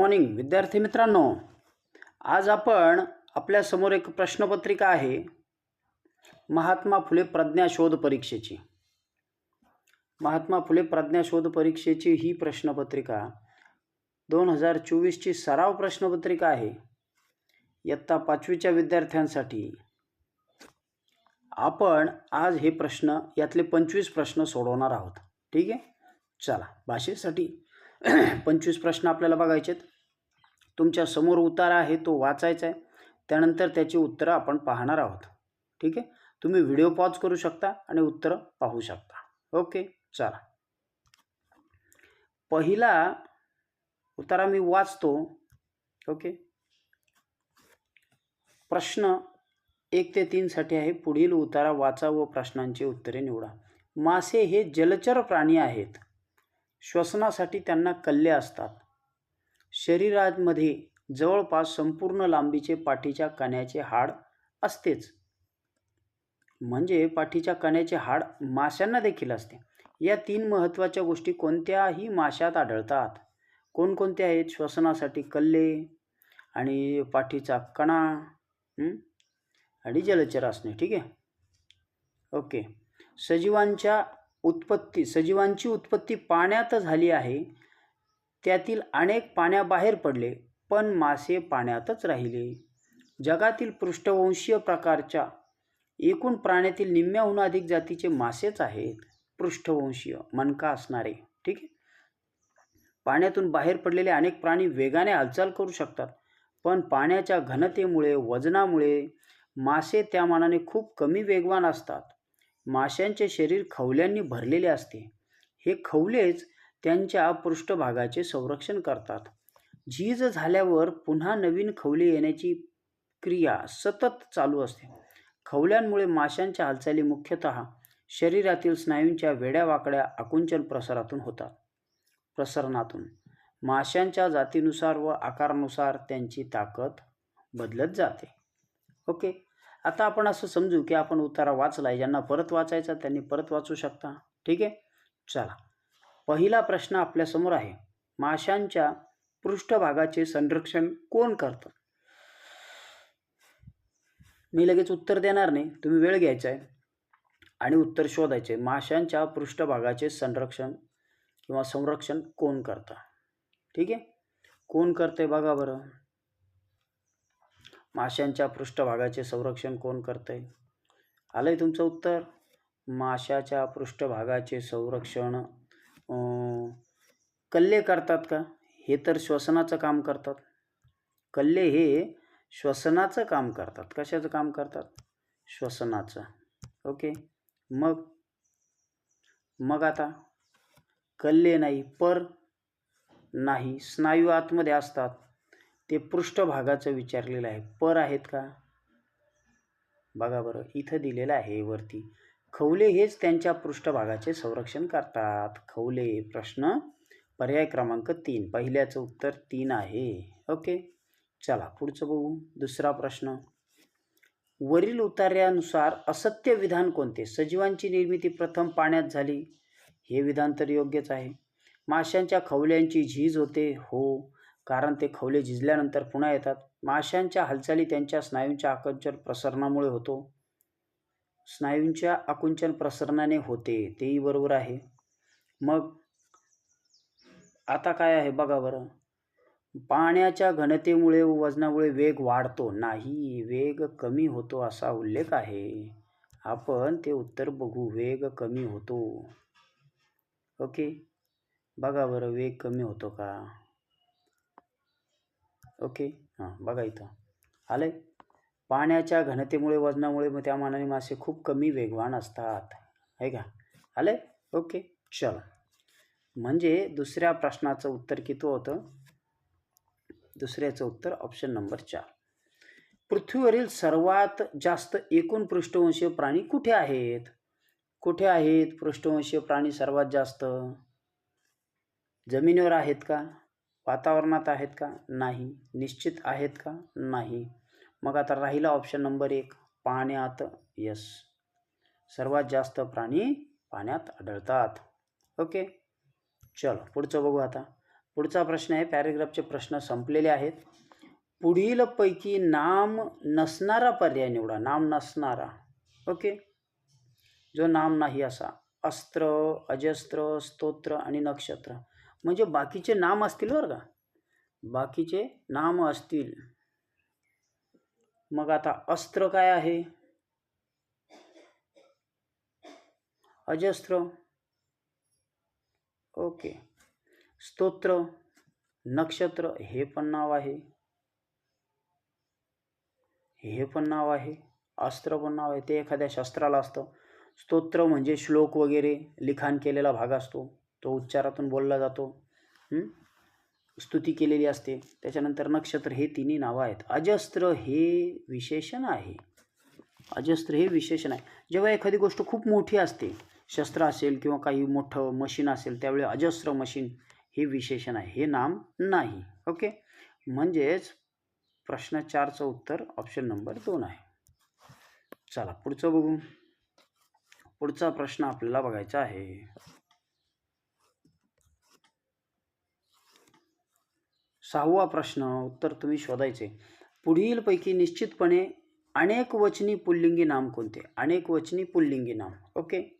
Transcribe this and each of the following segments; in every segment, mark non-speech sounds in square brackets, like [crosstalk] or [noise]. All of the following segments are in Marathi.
मॉर्निंग विद्यार्थी मित्रांनो. आज आपण आपल्यासमोर एक प्रश्नपत्रिका आहे. महात्मा फुले प्रज्ञा शोध परीक्षेची. महात्मा फुले प्रज्ञा शोध परीक्षेची ही प्रश्नपत्रिका. दोन हजार चोवीसची सराव प्रश्नपत्रिका आहे. इयत्ता पाचवीच्या विद्यार्थ्यांसाठी. आपण आज हे प्रश्न यातले पंचवीस प्रश्न सोडवणार आहोत. ठीक आहे? चला भाषेसाठी. पंचवीस प्रश्न आपल्याला बघायचे आहेत तुमच्यासमोर उतारा आहे तो वाचायचा आहे. त्यानंतर त्याची उत्तरं आपण पाहणार आहोत. ठीक आहे? तुम्ही व्हिडिओ पॉज करू शकता आणि उत्तरं पाहू शकता. ओके? चला. पहिला उतारा मी वाचतो. ओके? प्रश्न एक ते तीनसाठी आहे. पुढील उतारा वाचा व प्रश्नांची उत्तरे निवडा. मासे हे जलचर प्राणी आहेत. श्वसनासाठी त्यांना कल्ले असतात. शरीरामध्ये जवळपास संपूर्ण लांबीचे पाठीच्या कण्याचे हाड असतेच. म्हणजे पाठीच्या कण्याचे हाड माशांना देखील असते. या तीन महत्त्वाच्या गोष्टी कोणत्याही माशात आढळतात. कोणकोणत्या आहेत? श्वसनासाठी कल्ले आणि पाठीचा कणा आणि जलचर असणे ठीक आहे? ओके. सजीवांच्या उत्पत्ती सजीवांची उत्पत्ती पाण्यात झाली आहे. त्यातील अनेक पाण्याबाहेर पडले पण मासे पाण्यातच राहिले. जगातील पृष्ठवंशीय प्रकारच्या एकूण प्राण्यातील निम्म्याहून अधिक जातीचे मासेच आहेत. पृष्ठवंशीय मनका असणारे ठीक आहे? पाण्यातून बाहेर पडलेले अनेक प्राणी वेगाने हालचाल करू शकतात पण पाण्याच्या घनतेमुळे वजनामुळे मासे त्या मानाने खूप कमी वेगवान असतात. माशांचे शरीर खवल्यांनी भरलेले असते. हे खवलेच त्यांच्या पृष्ठभागाचे संरक्षण करतात. झीज झाल्यावर पुन्हा नवीन खवले येण्याची क्रिया सतत चालू असते. खवल्यांमुळे माशांच्या हालचाली मुख्यतः शरीरातील स्नायूंच्या वेड्यावाकड्या आकुंचन प्रसारातून होतात. प्रसरणातून. माशांच्या जातीनुसार व आकारानुसार त्यांची ताकद बदलत जाते. ओके. आता आपण असं समजू की आपण उतारा वाचला आहे ज्यांना परत वाचायचा त्यांनी परत वाचू शकता. ठीक आहे? चला. पहिला प्रश्न आपल्यासमोर आहे. माशांच्या पृष्ठभागाचे संरक्षण कोण करतं? मी लगेच उत्तर देणार नाही. तुम्ही वेळ घ्यायचा आहे आणि उत्तर शोधायचे माशांच्या पृष्ठभागाचे संरक्षण किंवा संरक्षण कोण करतं? ठीक आहे? कोण करतंय बघा बरं. माशांच्या पृष्ठभागाचे संरक्षण कोण करतंय? आलं आहे तुमचं उत्तर? माशाच्या पृष्ठभागाचे संरक्षण कल्ले करतात का? हे तर श्वसनाचं काम करतात. कल्ले हे श्वसनाचं काम करतात. कशाचं काम करतात? श्वसनाचं. ओके? मग? मग आता? कल्ले नाही पर नाही स्नायू आतमध्ये असतात. ते पृष्ठभागाचं विचारलेलं आहे. पर आहेत का? बघा बरं इथं दिलेलं आहे वरती. खवले हेच त्यांच्या पृष्ठभागाचे संरक्षण करतात. खवले प्रश्न पर्याय क्रमांक तीन. पहिल्याचं उत्तर तीन आहे. ओके चला पुढचं बघू. दुसरा प्रश्न. वरील उतार्यानुसार असत्य विधान कोणते? सजीवांची निर्मिती प्रथम पाण्यात झाली. हे विधान तर योग्यच आहे. माशांच्या खवल्यांची झीज होते. हो कारण ते खवले झिजल्यानंतर पुन्हा येतात. माशांच्या हालचाली त्यांच्या स्नायूंच्या आकर्षण प्रसरणामुळे होतो. स्नायूंच्या आकुंचन प्रसरणाने होते तेही बरोबर आहे. मग आता काय आहे बघा बरं. पाण्याच्या घनतेमुळे व वजनामुळे वेग वाढतो. नाही वेग कमी होतो असा उल्लेख आहे. आपण ते उत्तर बघू. वेग कमी होतो. ओके? बघा बरं वेग कमी होतो का? ओके? हां बघा इथं. आलं आहे पाण्याच्या घनतेमुळे वजनामुळे मग त्या मानाने मासे खूप कमी वेगवान असतात. आहे का? आले ओके. चल. म्हणजे दुसऱ्या प्रश्नाचं उत्तर किती होतं? दुसऱ्याचं उत्तर ऑप्शन नंबर चार. पृथ्वीवरील सर्वात जास्त एकूण पृष्ठवंशीय प्राणी कुठे आहेत? कुठे आहेत पृष्ठवंशीय प्राणी सर्वात जास्त? जमिनीवर आहेत का? वातावरणात आहेत का? नाही. निश्चित आहेत का? नाही. मग आता राहिला ऑप्शन नंबर एक पाण्यात यस सर्वात जास्त प्राणी पाण्यात आढळतात. ओके चलो पुढचं बघू आता. पुढचा प्रश्न आहे पॅरेग्राफचे प्रश्न संपलेले आहेत. पुढीलपैकी नाम नसणारा पर्याय निवडा. नाम नसणारा. ओके जो नाम नाही असा. अस्त्र अजस्त्र स्तोत्र आणि नक्षत्र. म्हणजे बाकीचे नाम असतील बरं का? बाकीचे नाम असतील. मग आता अस्त्र काय आहे? अजस्त्र ओके. स्तोत्र नक्षत्र हे पण नाव आहे. हे पण नाव आहे. अस्त्र पण नाव आहे. ते एखाद्या शस्त्राला असतं. स्तोत्र म्हणजे श्लोक वगैरे लिखाण केलेला भाग असतो. तो उच्चारातून बोलला जातो. स्तुती केलेली असते. त्याच्यानंतर नक्षत्र हे तिन्ही नावं आहेत. अजस्त्र हे विशेषण आहे. अजस्त्र हे विशेषण आहे. जेव्हा एखादी गोष्ट खूप मोठी असते शस्त्र असेल किंवा काही मोठं मशीन असेल त्यावेळी अजस्त्र मशीन हे विशेषण आहे. हे नाम नाही. ओके? म्हणजेच प्रश्न चारचं उत्तर ऑप्शन नंबर दोन आहे. चला पुढचं बघू. पुढचा प्रश्न आपल्याला बघायचा आहे. सहावा प्रश्न उत्तर तुम्ही शोधायचे. पुढीलपैकी निश्चितपणे अनेक वचनी पुल्लिंगी नाम कोणते? अनेक वचनी पुल्लिंगी नाम. ओके?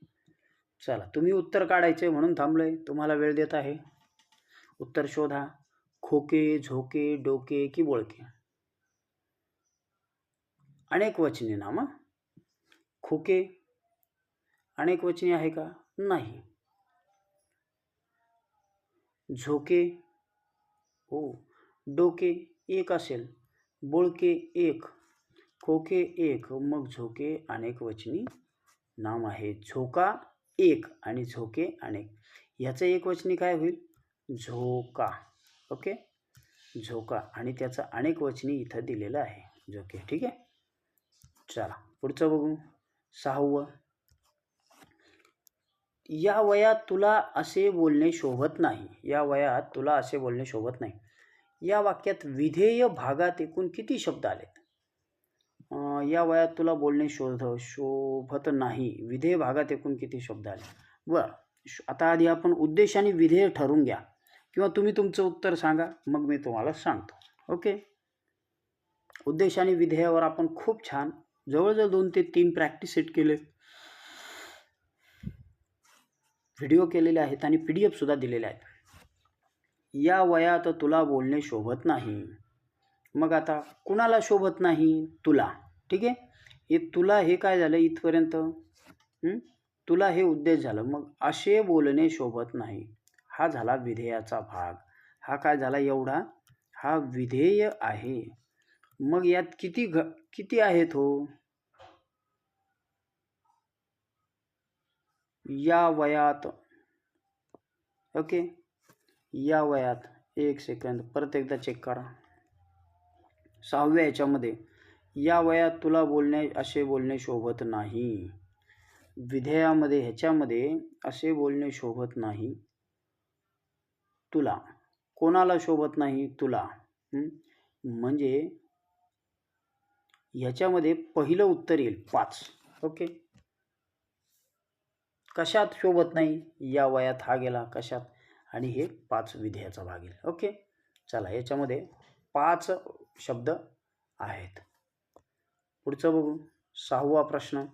चला तुम्ही उत्तर काढायचे म्हणून थांबलोय. तुम्हाला वेळ देत आहे. उत्तर शोधा. खोके झोके डोके की बोळके? अनेक वचनी नाम खोके? अनेक वचनी आहे का? नाही. झोके हो. डोके एक असेल बोळके एक खोके एक मग झोके अनेक वचनी नाम आहे. झोका एक आणि झोके अनेक. ह्याचं एक वचनी काय होईल? झोका. ओके? झोका आणि त्याचं अनेक वचनी इथं दिलेलं आहे. झोके. ठीक आहे? चला पुढचं बघू. सहावं. या वयात तुला असे बोलणे शोभत नाही. या वयात तुला असे बोलणे शोभत नाही. या वाक्यात विधेय भागात एकूण किती शब्द आलेत? या वयात तुला बोलणे शोध शोभत नाही. विधेय भागात एकूण किती शब्द आले? बरं. श- आता आधी आपण उद्देश आणि विधेय ठरवून घ्या. किंवा तुम्ही तुमचं उत्तर सांगा. मग मी तुम्हाला सांगतो. ओके? उद्देश आणि विधेयावर आपण खूप छान जवळजवळ दोन ते तीन प्रॅक्टिस सेट केले व्हिडिओ केलेले आहेत आणि पी डी एफसुद्धा दिलेले आहेत. या वयात तुला बोलणे शोभत नाही. मग आता कुणाला शोभत नाही? तुला. ठीक आहे? हे तुला हे काय झालं इथपर्यंत? तुला हे उद्देश झालं. मग असे बोलणे शोभत नाही. हा झाला विधेयाचा भाग. हा काय झाला एवढा? हा विधेय आहे. मग यात किती घ किती आहेत हो? या वयात. ओके या वयात. एक सेकंद परत एकदा चेक करा. सहाव्या याच्यामध्ये या वयात तुला बोलणे असे बोलणे शोभत नाही. विधेयामध्ये ह्याच्यामध्ये असे बोलणे शोभत नाही. तुला. कोणाला शोभत नाही? तुला. म्हणजे ह्याच्यामध्ये पहिलं उत्तर येईल पाच. ओके कशात शोभत नाही? या वयात हा गेला कशात? आणि हे पाच विधेयाचा भाग येईल. ओके? चला याच्यामध्ये पाच शब्द आहेत. पुढचं बघू. सहावा प्रश्न.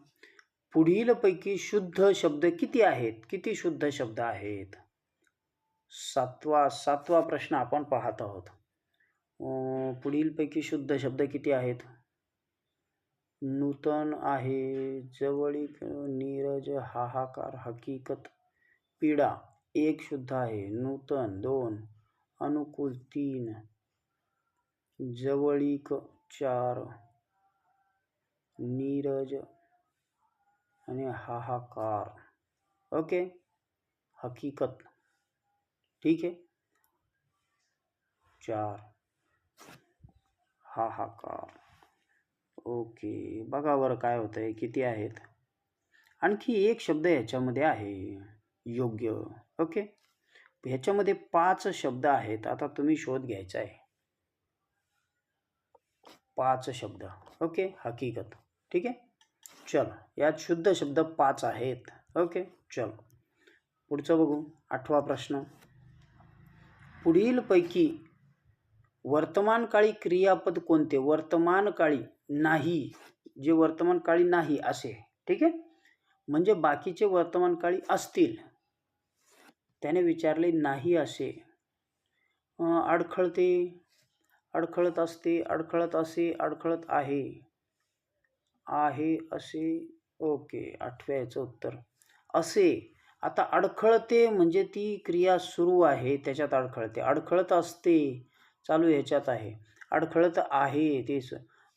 पुढीलपैकी शुद्ध शब्द किती आहेत? किती शुद्ध शब्द आहेत? सातवा सातवा प्रश्न आपण पाहत आहोत. पुढीलपैकी शुद्ध शब्द किती आहेत? नूतन आहे. जवळीक नीरज, हाहाकार, हकीकत, पीडा, एक शुद्ध आहे. नूतन, दोन, अनुकूल, तीन, जवळीक, चार, नीरज आणि हाहाकार. ओके? हकीकत. ठीक आहे? चार, हाहाकार. ओके. बघा बरं काय होतं आहे किती आहेत? आणखी एक शब्द ह्याच्यामध्ये आहे. योग्य. ओके? ह्याच्यामध्ये पाच शब्द आहेत. आता तुम्ही शोध घ्यायचा आहे. पाच शब्द. ओके? हकीकत. ठीक आहे? चल. यात शुद्ध शब्द पाच आहेत. ओके? चल. पुढचं बघू. आठवा प्रश्न. पुढीलपैकी वर्तमानकाळी क्रियापद कोणते? वर्तमानकाळी नाही जे वर्तमानकाळी नाही असे ठीक आहे? म्हणजे बाकीचे वर्तमानकाळी असतील. त्याने विचारले नाही असे. अडखळते अडखळत असते अडखळत असे अडखळत आहे. आहे असे ओके आठव्याचं उत्तर. असे आता अडखळते म्हणजे ती क्रिया सुरू आहे त्याच्यात अडखळते. अडखळत असते चालू ह्याच्यात आहे. अडखळत आहे तेच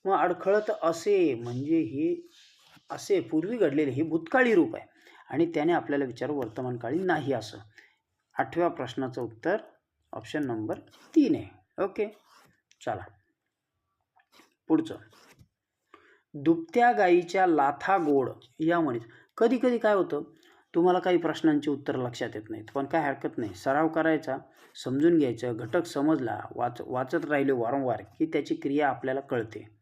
मग अडखळत असे म्हणजे हे असे पूर्वी घडलेले हे भूतकाळी रूप आहे. आणि त्याने आपल्याला विचार वर्तमानकाळी नाही असं. आठव्या प्रश्नाचं उत्तर ऑप्शन नंबर तीन आहे. ओके चला. पुढचं. दुभत्या गाईच्या लाथा गोड. या म्हणीत. कधी कधी काय होतं? तुम्हाला काही प्रश्नांची उत्तर लक्षात येत नाहीत. पण काय हरकत नाही. सराव करायचा समजून घ्यायचं घटक समजला वाच वाचत राहिले वारंवार की त्याची क्रिया आपल्याला कळते.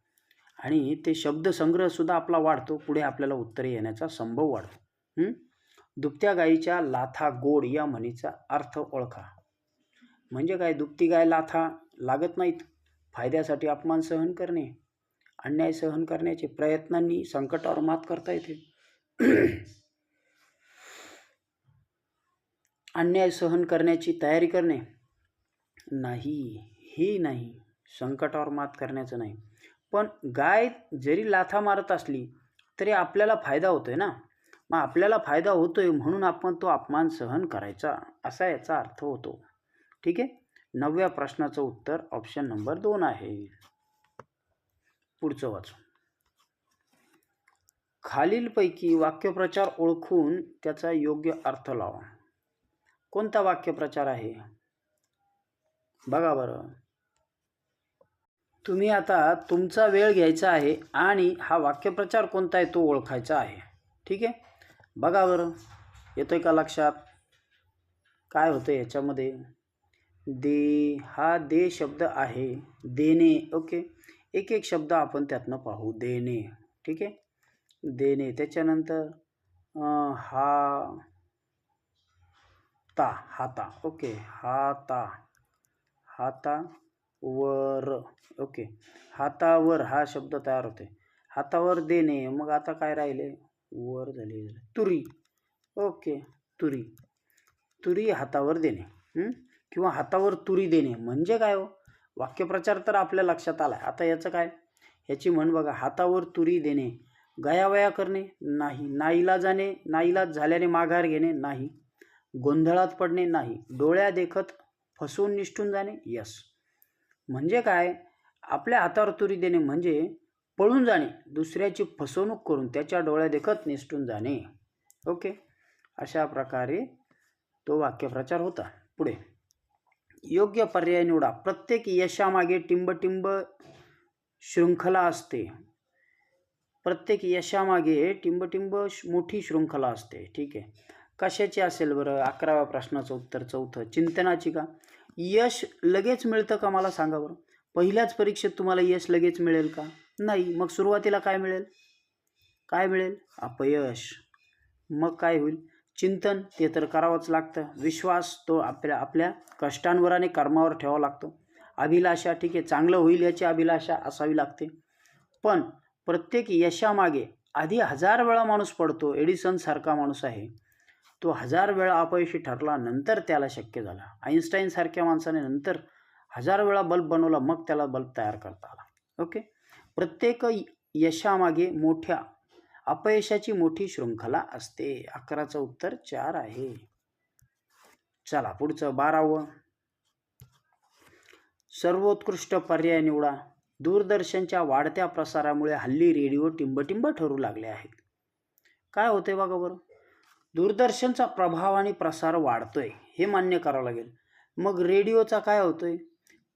आणि ते शब्दसंग्रहसुद्धा आपला वाढतो पुढे आपल्याला उत्तरे येण्याचा संभव वाढतो. दुभत्या गायीच्या लाथा गोड या म्हणीचा अर्थ ओळखा. म्हणजे काय? दुभती गाय लाथा लागत नाहीत. फायद्यासाठी अपमान सहन करणे अन्याय सहन करण्याचे प्रयत्नांनी संकटावर मात करता येते. अन्याय सहन करण्याची तयारी करणे. नाही हे नाही. संकटावर मात करण्याचं नाही. पण गाय जरी लाथा मारत असली तरी आपल्याला फायदा होतोय ना? मग आपल्याला फायदा होतोय म्हणून आपण तो अपमान सहन करायचा असा याचा अर्थ होतो. ठीक आहे? नवव्या प्रश्नाचं उत्तर ऑप्शन नंबर दोन आहे. पुढचं वाचू. खालीलपैकी वाक्यप्रचार ओळखून त्याचा योग्य अर्थ लावा. कोणता वाक्यप्रचार आहे? बघा बरं. तुम्ही आता तुमचा वेळ घ्यायचा आहे आणि हा वाक्यप्रचार कोणता आहे तो ओळखायचा आहे. ठीक आहे? बघा बरं. येतो आहे का लक्षात? काय होतं याच्यामध्ये? दे हा दे शब्द आहे. देणे. ओके. एक एक शब्द आपण त्यातनं पाहू. देणे. ठीक आहे? देणे. त्याच्यानंतर हा ता हाता. ओके. हाता. हाता. वर. ओके. हातावर हा शब्द तयार होते हातावर देणे. मग आता काय राहिले? वर झाले. तुरी. ओके. तुरी. तुरी हातावर देणे. किंवा हातावर तुरी देणे. म्हणजे काय हो? वाक्यप्रचार तर आपल्या लक्षात आला आता याचं काय? ह्याची म्हण बघा. हातावर तुरी देणे. गयावया करणे. नाही. नाईला जाणे. नाईलाज झाल्याने माघार घेणे. नाही. गोंधळात पडणे. नाही. डोळ्या देखत फसवून निष्ठून जाणे. यस. म्हणजे काय? आपल्या हातावर तुरी देणे म्हणजे पळून जाणे दुसऱ्याची फसवणूक करून त्याच्या डोळ्या देखत निसटून जाणे. ओके अशा प्रकारे तो वाक्यप्रचार होता. पुढे. योग्य पर्याय निवडा. प्रत्येक यशामागे टिंबटिंब शृंखला असते. प्रत्येक यशामागे टिंबटिंब मोठी शृंखला असते. ठीक आहे. कशाची असेल बरं? अकराव्या प्रश्नाचं उत्तर चौथं. चिंतनाची का? यश लगेच मिळतं का मला सांगा बरं? पहिल्याच परीक्षेत तुम्हाला यश लगेच मिळेल का? नाही. मग सुरुवातीला काय मिळेल? काय मिळेल? अपयश. मग काय होईल? चिंतन ते तर करावंच लागतं. विश्वास तो आपल्या आपल्या कष्टांवर आणि कर्मावर ठेवावा लागतो. अभिलाषा ठीक आहे चांगलं होईल याची अभिलाषा असावी लागते. पण प्रत्येक यशामागे आधी हजार वेळा माणूस पडतो. एडिसनसारखा माणूस आहे. तो हजार वेळा अपयशी ठरला नंतर त्याला शक्य झाला. आईन्स्टाईनसारख्या माणसाने नंतर हजार वेळा बल्ब बनवला मग त्याला बल्ब तयार करता आला. ओके? प्रत्येक यशामागे मोठ्या अपयशाची मोठी शृंखला असते. अकराचं उत्तर चार आहे. चला पुढचं बारावं. सर्वोत्कृष्ट पर्याय निवडा. दूरदर्शनच्या वाढत्या प्रसारामुळे हल्ली रेडिओ टिंबटिंब ठरू लागले आहेत. काय होते बघा बरं? दूरदर्शनचा प्रभाव आणि प्रसार वाढतोय हे मान्य करावं लागेल. मग रेडिओचा काय होतोय?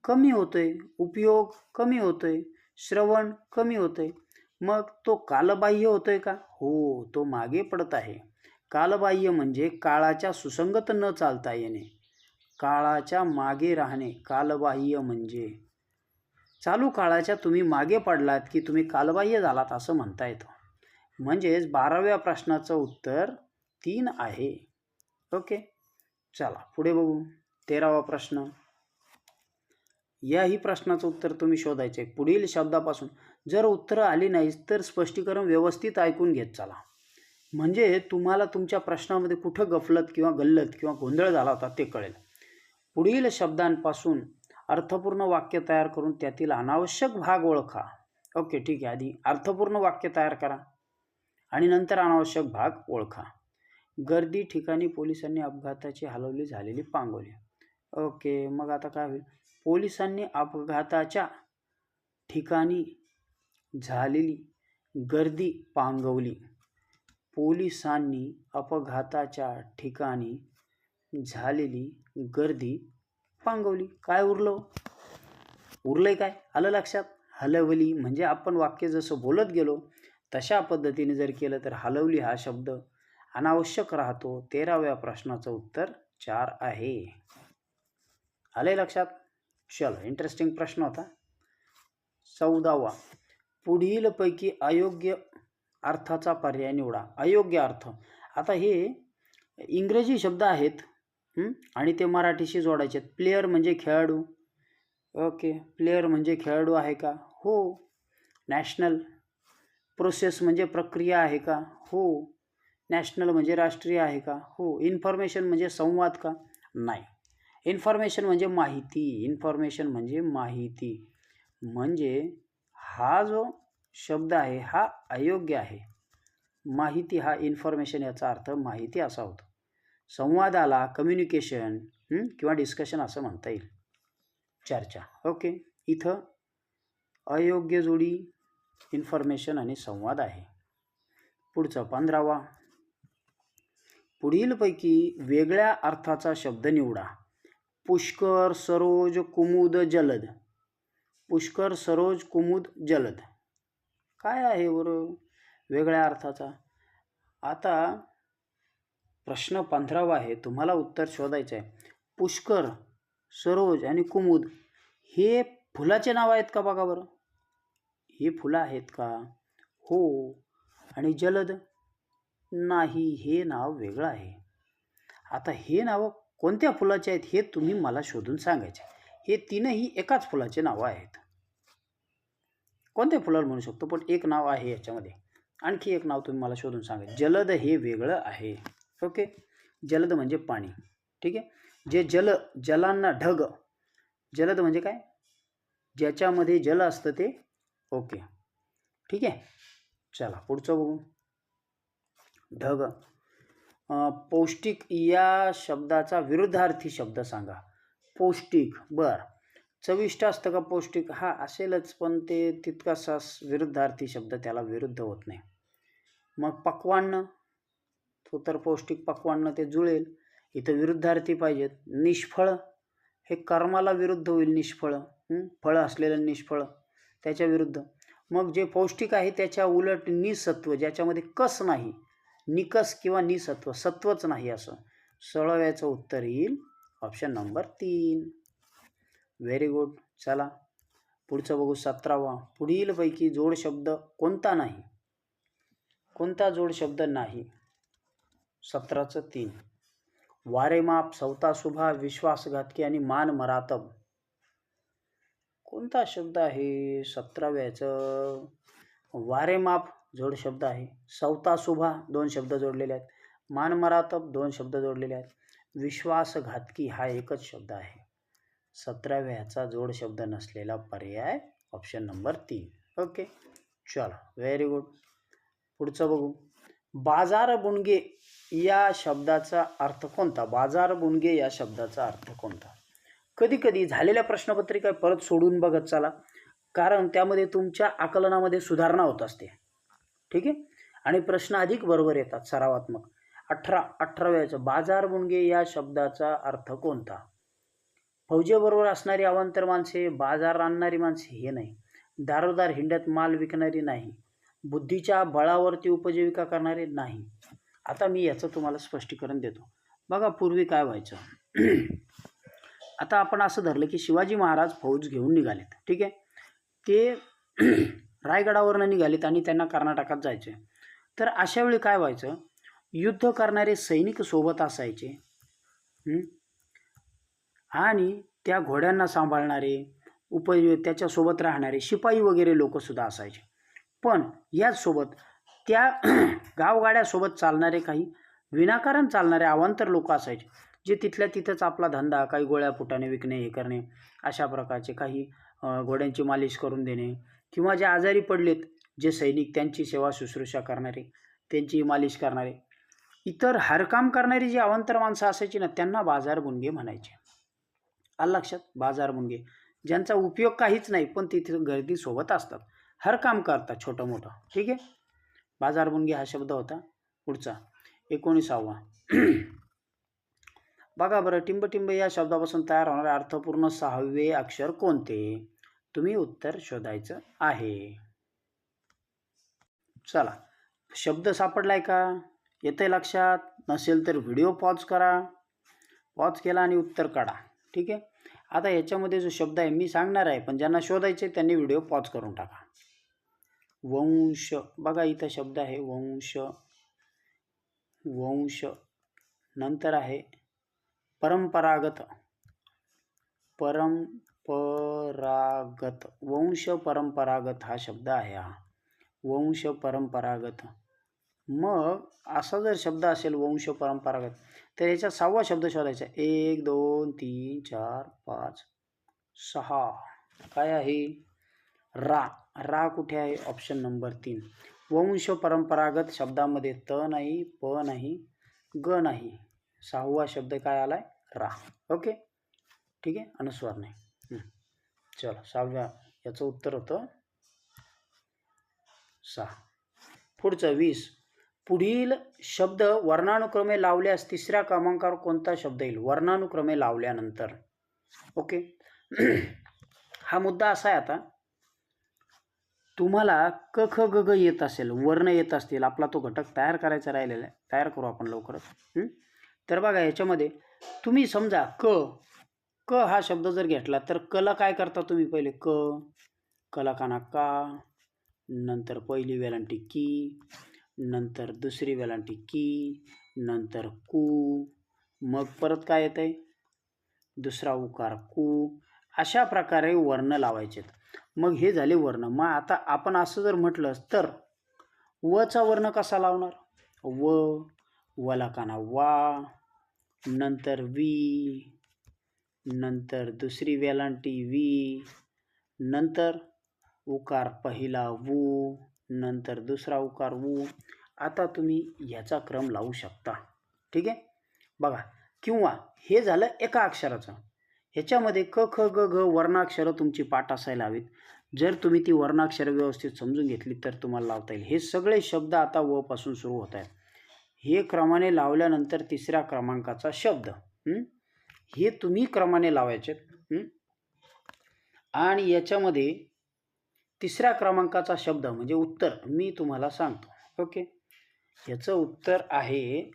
कमी होतोय उपयोग कमी होतोय श्रवण कमी होतोय. मग तो कालबाह्य होतोय का? हो तो मागे पडत आहे. कालबाह्य म्हणजे काळाच्या सुसंगत न चालता येणे. काळाच्या मागे राहणे कालबाह्य म्हणजे. चालू काळाच्या तुम्ही मागे पडलात की तुम्ही कालबाह्य झालात असं म्हणता येतं. म्हणजेच बाराव्या प्रश्नाचं उत्तर तीन आहे. ओके? चला पुढे बघू. तेरावा प्रश्न. याही प्रश्नाचं उत्तर तुम्ही शोधायचं आहे. पुढील शब्दापासून जर उत्तरं आली नाहीत तर स्पष्टीकरण व्यवस्थित ऐकून घेत चला. म्हणजे तुम्हाला तुमच्या प्रश्नामध्ये कुठं गफलत किंवा गल्लत किंवा गोंधळ झाला होता ते कळेल. पुढील शब्दांपासून अर्थपूर्ण वाक्य तयार करून त्यातील अनावश्यक भाग ओळखा. ओके ठीक आहे. आधी अर्थपूर्ण वाक्य तयार करा आणि नंतर अनावश्यक भाग ओळखा. गर्दी ठिकाणी पोलिसांनी अपघाताची हलवली झालेली पांगवली ओके मग आता काय होईल? पोलिसांनी अपघाताच्या ठिकाणी झालेली गर्दी पांगवली. पोलिसांनी अपघाताच्या ठिकाणी झालेली गर्दी पांगवली. काय उरलं? उरलंय काय? आलं लक्षात? हलवली म्हणजे आपण वाक्य जसं बोलत गेलो तशा पद्धतीने जर केलं तर हलवली हा शब्द अनावश्यक राहतो. तेराव्या प्रश्नाचं उत्तर चार आहे. आले लक्षात? चलो इंटरेस्टिंग प्रश्न होता. चौदावा. पुढीलपैकी अयोग्य अर्थाचा पर्याय निवडा. अयोग्य अर्थ. आता हे इंग्रजी शब्द आहेत आणि ते मराठीशी जोडायचे आहेत. प्लेयर म्हणजे खेळाडू. ओके. प्लेयर म्हणजे खेळाडू आहे का? हो. नॅशनल प्रोसेस म्हणजे प्रक्रिया आहे का? हो. नॅशनल म्हणजे राष्ट्रीय आहे का? हो. इन्फॉर्मेशन म्हणजे संवाद का? नाही. इन्फॉर्मेशन म्हणजे माहिती. इन्फॉर्मेशन म्हणजे माहिती. म्हणजे हा जो शब्द आहे हा अयोग्य आहे. माहिती हा इन्फॉर्मेशन याचा अर्थ माहिती असा होतो. संवादाला कम्युनिकेशन किंवा डिस्कशन असं म्हणता येईल. चर्चा. ओके. इथं अयोग्य जोडी इन्फॉर्मेशन आणि संवाद आहे. पुढचा पंधरावा. पुढीलपैकी वेगळ्या अर्थाचा शब्द निवडा. पुष्कर सरोज कुमुद जलद. पुष्कर सरोज कुमुद जलद. काय आहे बरं वेगळ्या अर्थाचा? आता प्रश्न पंधरावा आहे. तुम्हाला उत्तर शोधायचं आहे. पुष्कर सरोज आणि कुमुद हे फुलाचे नाव आहेत का बघा बरं? हे फुलं आहेत का? हो. आणि जलद? नाही हे नाव वेगळं आहे. आता हे नावं कोणत्या फुलाचे आहेत हे तुम्ही मला शोधून सांगायचे. हे तीनही एकाच फुलाचे नावं आहेत. कोणत्या फुलाला म्हणू शकतो? पण एक नाव आहे याच्यामध्ये. आणखी एक नाव तुम्ही मला शोधून सांगा. जलद हे वेगळं आहे. ओके? जलद म्हणजे पाणी. ठीक आहे? जे जल जलांना ढग. जलद म्हणजे काय? ज्याच्यामध्ये जल असतं ते ओके. ठीक आहे? चला पुढचं बघू. ढग. पौष्टिक या शब्दाचा विरुद्धार्थी शब्द सांगा. पौष्टिक बर. चविष्ट असतं का पौष्टिक? हा असेलच पण ते तितकासा विरुद्धार्थी शब्द त्याला विरुद्ध होत नाही. मग पक्वान्न? तो तर पौष्टिक पक्वान्न ते जुळेल. इथं विरुद्धार्थी पाहिजेत. निष्फळ? हे कर्माला विरुद्ध होईल निष्फळ. फळं असलेलं निष्फळ त्याच्या विरुद्ध. मग जे पौष्टिक आहे त्याच्या उलट निसत्व ज्याच्यामध्ये कस नाही निकस किंवा निसत्व सत्वच नाही असं. सोळाव्याचं उत्तर येईल ऑप्शन नंबर तीन. व्हेरी गुड चला. पुढचं बघू सतरावा. पुढीलपैकी जोड शब्द कोणता नाही? कोणता जोड शब्द नाही? सतराचं तीन. वारेमाप सवतासुभा विश्वासघातकी आणि मान मरातब. कोणता शब्द आहे? सतराव्याचं. वारेमाप जोड शब्द आहे. सवताशुभा दोन शब्द जोडलेले आहेत. मानमरातब दोन शब्द जोडलेले आहेत. विश्वासघातकी हा एकच शब्द आहे. सतराव्याचा जोड शब्द नसलेला पर्याय ऑप्शन नंबर तीन. ओके चल व्हेरी गुड पुढचं बघू. बाजार बुणगे या शब्दाचा अर्थ कोणता? बाजार बुणगे या शब्दाचा अर्थ कोणता? कधी कधी झालेल्या प्रश्नपत्रिका परत सोडून बघत चला. कारण त्यामध्ये तुमच्या आकलनामध्ये सुधारणा होत असते. ठीक आहे? आणि प्रश्न अधिक बरोबर येतात सरावात्मक. अठरा अठराव्याचं बाजार बुणगे या शब्दाचा अर्थ कोणता? फौजेबरोबर असणारी अवांतर माणसे बाजार आणणारी माणसे हे नाही. दारोदार हिंड्यात माल विकणारी नाही. बुद्धीच्या बळावरती उपजीविका करणारे नाही. आता मी याचं तुम्हाला स्पष्टीकरण देतो. बघा पूर्वी काय व्हायचं. आता आपण असं धरलं की शिवाजी महाराज फौज घेऊन निघालेत. ठीक आहे? ते रायगडावरनं निघालेत आणि त्यांना कर्नाटकात जायचे तर अशा वेळी काय व्हायचं? युद्ध करणारे सैनिक सोबत असायचे. आणि त्या घोड्यांना सांभाळणारे उप त्याच्यासोबत राहणारे शिपाई वगैरे लोकसुद्धा असायचे. पण याचसोबत त्या [clears throat] गावगाड्यासोबत चालणारे काही विनाकारण चालणारे अवांतर लोक असायचे जे तिथल्या तिथंच आपला धंदा काही गोळ्या पुटाने विकणे हे करणे अशा प्रकारचे काही घोड्यांची मालिश करून देणे किंवा जे आजारी पडलेत जे सैनिक त्यांची सेवा शुश्रूषा करणारे त्यांची मालिश करणारे इतर हरकाम करणारी जी अवांतर माणसं असायची ना त्यांना बाजारबुणगे म्हणायचे. आलं लक्षात? बाजारबुणगे ज्यांचा उपयोग काहीच नाही पण तिथे गर्दी सोबत असतात. हर काम करतात छोटं मोठं. ठीक आहे? बाजारबुणगे हा शब्द होता. पुढचा. एकोणीसावा. बघा बरं टिंबटिंब या शब्दापासून तयार होणारे अर्थपूर्ण सहावे अक्षर कोणते? तुम्ही उत्तर शोधायचं आहे. चला शब्द सापडलाय का? येते लक्षात नसेल तर व्हिडिओ पॉज करा. पॉज केला आणि उत्तर काढा. ठीक आहे? आता याच्यामध्ये जो शब्द आहे मी सांगणार आहे पण ज्यांना शोधायचे त्यांनी व्हिडिओ पॉज करून टाका. वंश बघा इथं शब्द आहे वंश. वंश नंतर आहे परंपरागत. परम परंपरागत वंश परंपरागत हा शब्द आहे हा. वंश परंपरागत मग असा जर शब्द असेल वंश परंपरागत तर याचा सहावा शब्द शोधायचा. एक दोन तीन चार पाच सहा. काय आहे? रा. रा कुठे आहे? ऑप्शन नंबर तीन. वंश परंपरागत शब्दामध्ये त नाही प नाही ग नाही. सहावा शब्द काय आलाय? रा. ओके? ठीक आहे? अनुस्वार नाही. चला सहाव्या याचं उत्तर होतं. सहा. पुढचं वीस. पुढील शब्द वर्णानुक्रमे लावल्यास तिसऱ्या क्रमांकावर कोणता शब्द येईल? वर्णानुक्रमे लावल्यानंतर. ओके. [clears throat] हा मुद्दा असा आहे आता. तुम्हाला क ख ग ग येत असेल वर्ण येत असतील आपला तो घटक तयार करायचा राहिलेला आहे. तयार करू आपण लवकरच. तर बघा याच्यामध्ये तुम्ही समजा क क हा शब्द जर घेतला तर कला काय करता तुम्ही पहिले? क कला काना का नंतर पहिली वेलांटी की नंतर दुसरी वेलांटी की नंतर कू मग परत काय येतं आहे दुसरा उकार कू अशा प्रकारे वर्ण लावायचे मग हे झाले वर्ण. मग आता आपण असं जर म्हटलं तर वचा वर्ण कसा लावणार? व वला काना वा नंतर वी नंतर दुसरी वेलांटी वी नंतर उकार पहिला वू नंतर दुसरा उकार वू. आता तुम्ही याचा क्रम लावू शकता. ठीक आहे? बघा किंवा हे झालं एका अक्षराचं. ह्याच्यामध्ये क ख ग घ वर्णाक्षरं तुमची पाठ असायला हवीत. जर तुम्ही ती वर्णाक्षरं व्यवस्थित समजून घेतली तर तुम्हाला लावता येईल. हे सगळे शब्द आता व पासून सुरू होत आहेत. हे क्रमाने लावल्यानंतर तिसऱ्या क्रमांकाचा शब्द. हे तुम्ही क्रमाने लावायचे. आणि याच्यामध्ये तिसऱ्या क्रमांकाचा शब्द म्हणजे उत्तर मी तुम्हाला सांगतो. ओके? याचं उत्तर आहे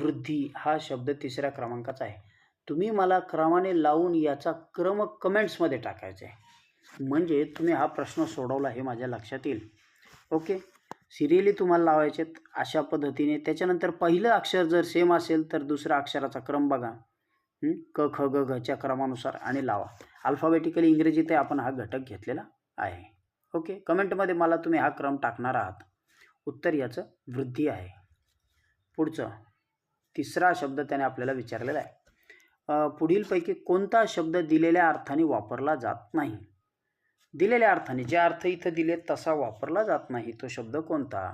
वृद्धी हा शब्द तिसऱ्या क्रमांकाचा आहे. तुम्ही मला क्रमाने लावून याचा क्रम कमेंट्समध्ये टाकायचा आहे. म्हणजे तुम्ही हा प्रश्न सोडवला हे माझ्या लक्षात येईल. ओके? सिरियली तुम्हाला लावायचे अशा पद्धतीने. त्याच्यानंतर पहिलं अक्षर जर सेम असेल तर दुसऱ्या अक्षराचा क्रम बघा. क ख ग घच्या क्रमानुसार आणि लावा. अल्फाबेटिकली इंग्रजीत आपण हा घटक घेतलेला आहे. ओके कमेंटमध्ये मला तुम्ही हा क्रम टाकणार आहात. उत्तर याचं वृद्धी आहे. पुढचं तिसरा शब्द त्याने आपल्याला विचारलेला आहे. पुढीलपैकी कोणता शब्द दिलेल्या अर्थाने वापरला जात नाही? दिलेल्या अर्थाने जे अर्थ इथं दिलेत तसा वापरला जात नाही. तो शब्द कोणता?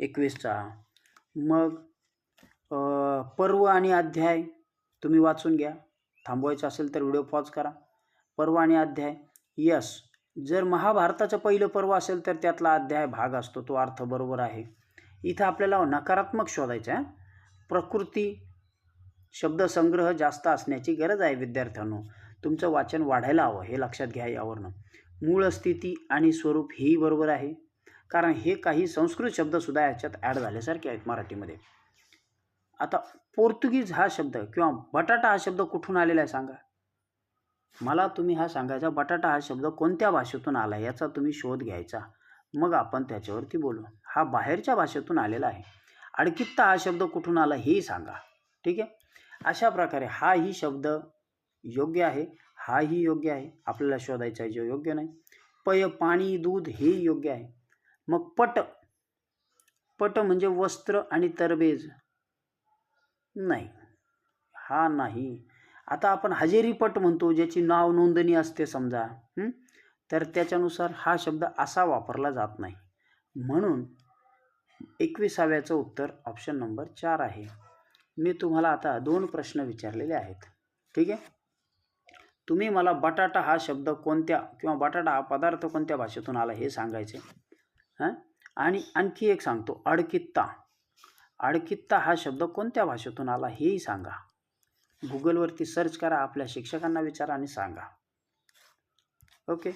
एकवीसचा. मग पर्व आणि अध्याय? तुम्ही वाचून घ्या. थांबवायचं असेल तर व्हिडिओ पॉज करा. पर्व आणि अध्याय. यस जर महाभारताचं पहिलं पर्व असेल तर त्यातला अध्याय भाग असतो. तो अर्थ बरोबर आहे. इथं आपल्याला नकारात्मक शोधायचं आहे प्रकृती शब्दसंग्रह जास्त असण्याची गरज आहे विद्यार्थ्यांनो. तुमचं वाचन वाढायला हवं हे लक्षात घ्या यावरनं. मूळ स्थिती आणि स्वरूप हेही बरोबर आहे. कारण हे काही संस्कृत शब्दसुद्धा याच्यात ॲड झाल्यासारखे आहेत मराठीमध्ये. आता पोर्तुगीज हा शब्द किंवा बटाटा हा शब्द कुठून आलेला आहे सांगा. मला तुम्ही हा सांगायचा बटाटा हा शब्द कोणत्या भाषेतून आला याचा तुम्ही शोध घ्यायचा. मग आपण त्याच्यावरती बोलू. हा बाहेरच्या भाषेतून आलेला आहे. अडकित्ता हा शब्द कुठून आला हेही सांगा. ठीक आहे? अशा प्रकारे हाही शब्द योग्य आहे. हाही योग्य आहे. आपल्याला शोधायचा आहे जो योग्य नाही. पय पाणी दूध हेही योग्य आहे. मग पट. पट म्हणजे वस्त्र आणि तरबेज. नाही. हा नाही. आता आपण हजेरीपट म्हणतो ज्याची नाव नोंदणी असते समजा तर त्याच्यानुसार हा शब्द असा वापरला जात नाही. म्हणून एकविसाव्याचं उत्तर ऑप्शन नंबर चार आहे. मी तुम्हाला आता दोन प्रश्न विचारलेले आहेत. ठीक आहे? तुम्ही मला बटाटा हा शब्द कोणत्या किंवा बटाटा हा पदार्थ कोणत्या भाषेतून आला हे सांगायचे हां? आणि आणखी एक सांगतो अडकित्ता. अडकित्ता हा शब्द कोणत्या भाषेतून आला हेही सांगा. गुगलवरती सर्च करा आपल्या शिक्षकांना विचारा आणि सांगा. ओके.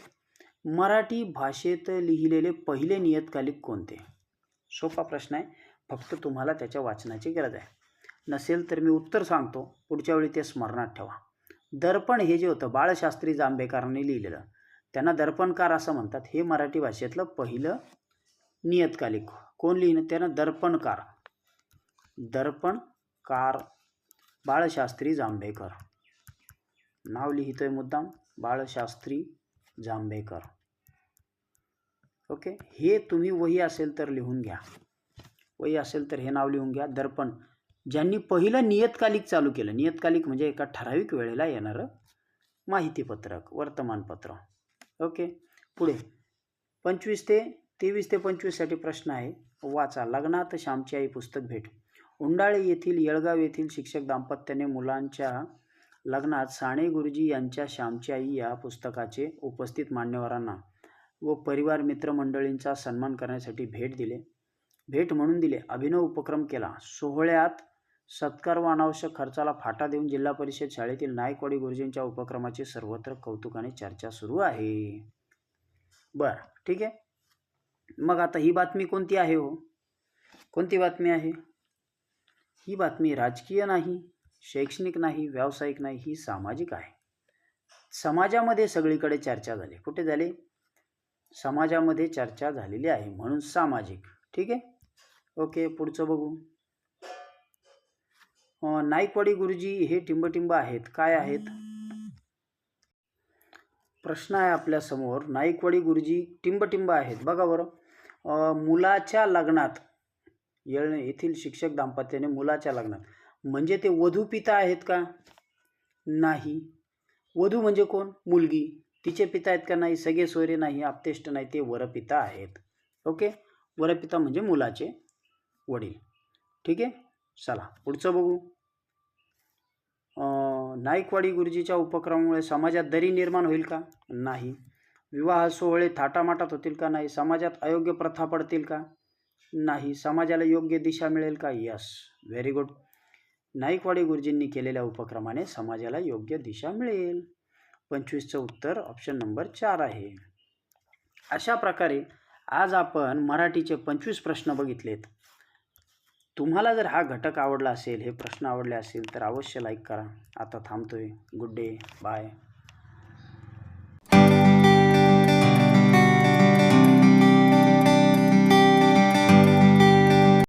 मराठी भाषेत लिहिलेले पहिले नियतकालिक कोणते? सोपा प्रश्न आहे. फक्त तुम्हाला त्याच्या वाचनाची गरज आहे. नसेल तर मी उत्तर सांगतो. पुढच्या वेळी ते स्मरणात ठेवा. दर्पण हे जे होतं बाळशास्त्री जांभेकरांनी लिहिलेलं. त्यांना दर्पणकार असं म्हणतात. हे मराठी भाषेतलं पहिलं नियतकालिक. कोण लिहिणं त्यानं दर्पणकार. दर्पणकार बाळशास्त्री जांभेकर. नाव लिहितो आहे मुद्दाम बाळशास्त्री जांभेकर. ओके? हे तुम्ही वही असेल तर लिहून घ्या. वही असेल तर हे नाव लिहून घ्या. दर्पण ज्यांनी पहिलं नियतकालिक चालू केलं. नियतकालिक म्हणजे एका ठराविक वेळेला येणारं माहितीपत्रक वर्तमानपत्र. ओके? पुढे. पंचवीस ते तेवीस ते पंचवीससाठी प्रश्न आहे. वाचा. लग्नात श्यामची आई पुस्तक भेट. उंडाळे येथील येळगाव येथील शिक्षक दाम्पत्याने मुलांच्या लग्नात साने गुरुजी यांच्या श्यामची आई या पुस्तकाचे उपस्थित मान्यवरांना व परिवार मित्रमंडळींचा सन्मान करण्यासाठी भेट दिले. भेट म्हणून दिले. अभिनव उपक्रम केला. सोहळ्यात सत्कार व अनावश्यक खर्चाला फाटा देऊन जिल्हा परिषद शाळेतील नायकवाडी गुरुजींच्या उपक्रमाची सर्वत्र कौतुकाने चर्चा सुरू आहे. बरं ठीक आहे. मग आता ही बातमी कोणती आहे हो? कोणती बातमी आहे? ही बातमी राजकीय नाही शैक्षणिक नाही व्यावसायिक नाही ही सामाजिक आहे. समाजामध्ये सगळीकडे चर्चा झाली. कुठे झाली? समाजामध्ये चर्चा झालेली आहे म्हणून सामाजिक. ठीक आहे? ओके पुढचं बघू. नाईकवाडी गुरुजी हे टिंबटिंब आहेत. काय आहेत? प्रश्न आहे आपल्यासमोर नाईकवाडी गुरुजी टिंबटिंब आहेत. बघा बरं. मुलाच्या लग्नात येळणे येथील शिक्षक दाम्पत्याने मुलाच्या लग्नात. म्हणजे ते वधू पिता आहेत का? नाही. वधू म्हणजे कोण? मुलगी. तिचे पिता आहेत का नाही? सगळे सोयरे नाही आपतेष्ट नाही ते वरपिता आहेत. ओके? वरपिता म्हणजे मुलाचे वडील. ठीक आहे? चला पुढचं बघू. नाईकवाडी गुरुजीच्या उपक्रमामुळे समाजात दरी निर्माण होईल का? नाही. विवाह सोहळे थाटामाटात होतील का? नाही. समाजात अयोग्य प्रथा पडतील का? नाही. समाजाला योग्य दिशा मिळेल का? यस. Very good. नाईकवाडी गुरुजींनी केलेल्या उपक्रमाने समाजाला योग्य दिशा मिळेल. पंचवीसचं उत्तर ऑप्शन नंबर चार आहे. अशा प्रकारे आज आपण मराठीचे पंचवीस प्रश्न बघितलेत. तुम्हाला जर हा घटक आवडला असेल हे प्रश्न आवडले असेल तर अवश्य लाईक करा. आता थांबतोय. Good day bye